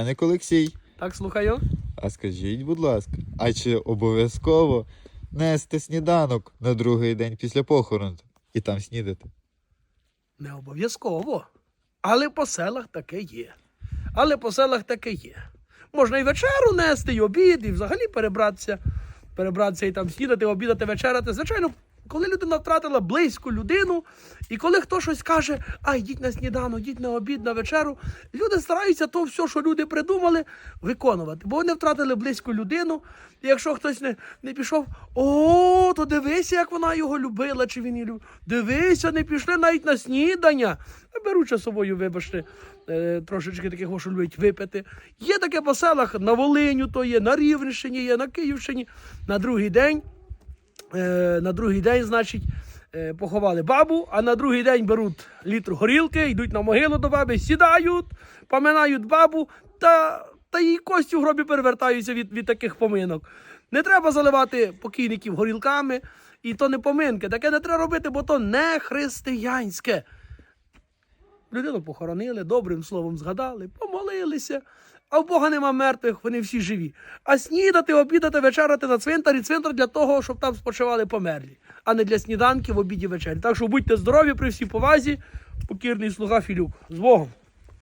Священик Олексій, Так, слухаю. а скажіть, будь ласка, а чи обов'язково нести сніданок на другий день після похорону і там снідати? Не обов'язково. Але по селах таке є. Але по селах таке є. Можна і вечеру нести, і обід, і взагалі перебратися, перебратися і там снідати, обідати, вечеряти. Звичайно, коли людина втратила близьку людину, і коли хто щось каже, а йдіть на сніданок, йдіть на обід, на вечеру, люди стараються то все, що люди придумали, виконувати. Бо вони втратили близьку людину. І якщо хтось не, не пішов, о, то дивися, як вона його любила, чи він її любив. Дивися, не пішли навіть на снідання. Беручи з собою, вибачте, е, трошечки таких, що люблять випити. Є таке по селах на Волиню, то є, на Рівненщині, є, на Київщині. На другий день, е, на другий день, значить, е, поховали бабу, а на другий день беруть літр горілки, йдуть на могилу до баби, сідають, поминають бабу та, та їй кості в гробі перевертаються від, від таких поминок. Не треба заливати покійників горілками, і то не поминки. Таке не треба робити, бо то не християнське. Людину похоронили, добрим словом згадали, помолилися. А в Бога нема мертвих, вони всі живі. А снідати, обідати, вечеряти на цвинтарі, цвинтар для того, щоб там спочивали померлі, а не для сніданків, обіді, вечері. Так що будьте здорові при всій повазі, покірний слуга Філюк. З Богом!